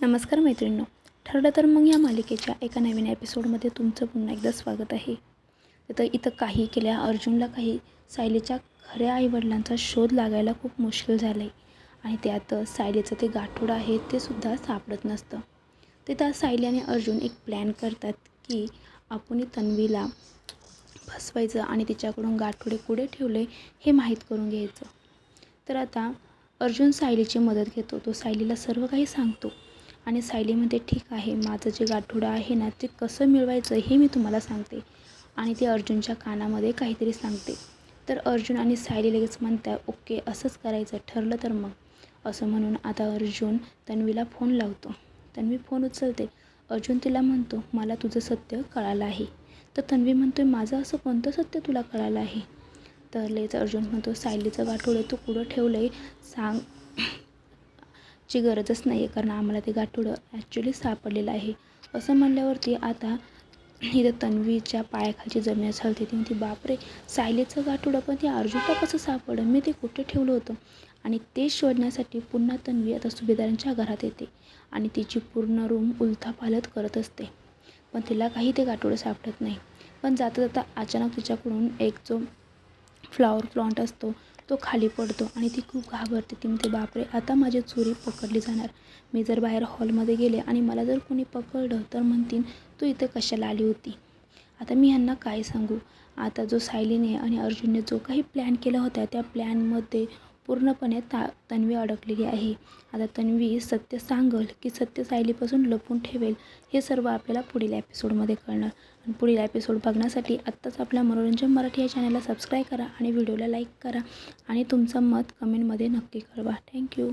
नमस्कार मैत्रिणींनो. ठरलं तर मग या मालिकेच्या एका नवीन एपिसोडमध्ये तुमचं पुन्हा एकदा स्वागत आहे. तर इथं काही केल्या अर्जुनला काही सायलीच्या खऱ्या आईवडिलांचा शोध लागायला खूप मुश्किल झालं आहे आणि त्यात सायलीचं ते गाठोडं आहे ते सुद्धा सापडत नसतं. तिथं सायली आणि अर्जुन एक प्लॅन करतात की आपण तन्वीला फसवायचं आणि तिच्याकडून गाठोडे कुठे ठेवले हे माहीत करून घ्यायचं. तर आता अर्जुन सायलीची मदत घेतो. तो सायलीला सर्व काही सांगतो. आणि सायली म्हणते ठीक आहे माझं जे गाठोडं आहे ना ते कसं मिळवायचं हे मी तुम्हाला सांगते आणि ते अर्जुनच्या कानामध्ये काहीतरी सांगते. तर अर्जुन आणि सायली लगेच म्हणतात ओके असंच करायचं ठरलं तर मग. असं म्हणून आता अर्जुन तन्वीला फोन लावतो. तन्वी फोन उचलते. अर्जुन तिला म्हणतो मला तुझं सत्य कळालं आहे. तर तन्वी म्हणतो माझं असं कोणतं सत्य तुला कळालं आहे? तर लगेच अर्जुन म्हणतो सायलीचं गाठोडं तू कुठं ठेवलं आहे सांग. ची गरजच नाही आहे कारण आम्हाला ते गाठोडं ॲक्च्युली सापडलेलं आहे. असं म्हणल्यावरती आता इथं तन्वीच्या पायाखालची जमीन हलते ती म्हणते बापरे! सायलीचं गाठोडं पण ते अर्जुनला कसं सापडलं? मी ते कुठे ठेवलं होतं? आणि ते शोधण्यासाठी पुन्हा तन्वी आता सुभेदारांच्या घरात येते आणि तिची पूर्ण रूम उलथापालत करत असते. पण तिला काही ते गाठोडं सापडत नाही. पण जाता जाता अचानक तिच्याकडून एक जो फ्लॉवर प्लॉन्ट असतो तो खाली पडतो आणि ती खूप घाबरते. ती म्हणते बापरे आता माझी चोरी पकडली जाणार. मी जर बाहेर हॉलमध्ये गेले आणि मला जर कोणी पकडलं तर म्हणतील तू इथं कशाला आली होती? आता मी ह्यांना काय सांगू? आता जो सायलीने आणि अर्जुनने जो काही प्लॅन केला होता त्या प्लॅनमध्ये पूर्णपणे ता तन्वी अडकलेली आहे. आता तन्वी सत्य सांगल की सत्य सायलीपासून लपून ठेवेल हे सर्व आपल्याला पुढील एपिसोडमध्ये कळणार. आणि पुढील एपिसोड बघण्यासाठी आत्ताच आपल्या मनोरंजन मराठी या चॅनलला सबस्क्राईब करा आणि व्हिडिओला लाईक करा. आणि तुमचं मत कमेंटमध्ये नक्की कळवा. थँक्यू.